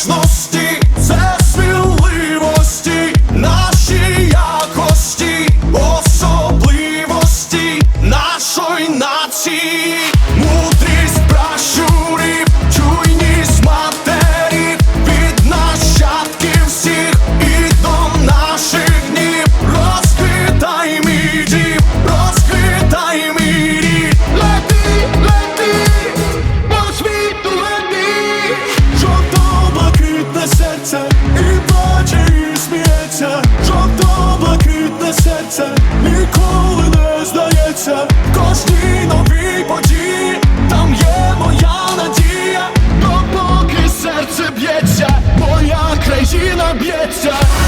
cosmos. kobieca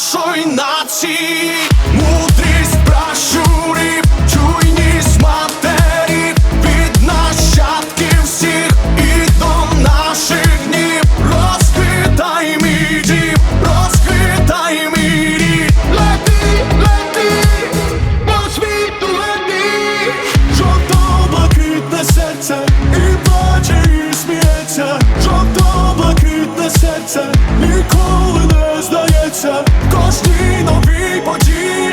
нашої нації. Кожній новій події.